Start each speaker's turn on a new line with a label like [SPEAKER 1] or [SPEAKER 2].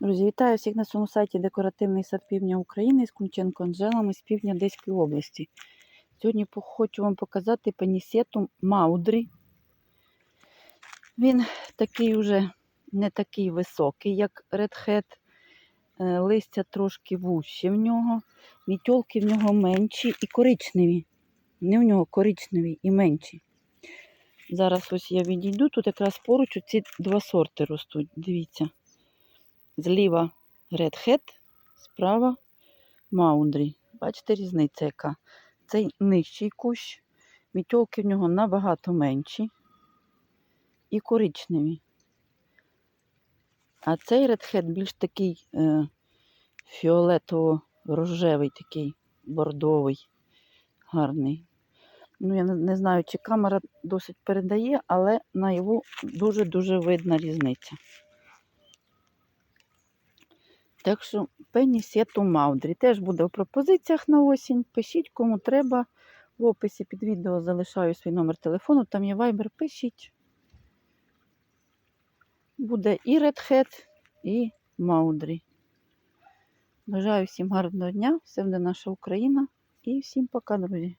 [SPEAKER 1] Друзі, вітаю всіх на своєму сайті Декоративний сад півдня України з Кунченко Анжелами з півдня Одеської області. Сьогодні хочу вам показати панісетум Маудрі. Він такий уже не такий високий, як. Е, Листя трошки вужче в нього. Мітьолки в нього менші і коричневі. Вони в нього коричневі і менші. Зараз ось я відійду. Тут якраз поруч ці два сорти ростуть. Дивіться. Зліва Red Hat, справа Маундрі. Бачите, різниця яка. Цей нижчий кущ, мітьолки в нього набагато менші і коричневі. А цей Red Hat більш такий е, фіолетово-рожевий, такий бордовий, гарний. Ну, я не, знаю, чи камера досить передає, але наяву дуже-дуже видна різниця. Так що пені сету Маудрі теж буде в пропозиціях на осінь. Пишіть, кому треба. В описі під відео залишаю свій номер телефону, там є вайбер, пишіть. Буде і Red Hat, і Маудрі. Бажаю всім гарного дня, все буде наша Україна. І всім пока, друзі.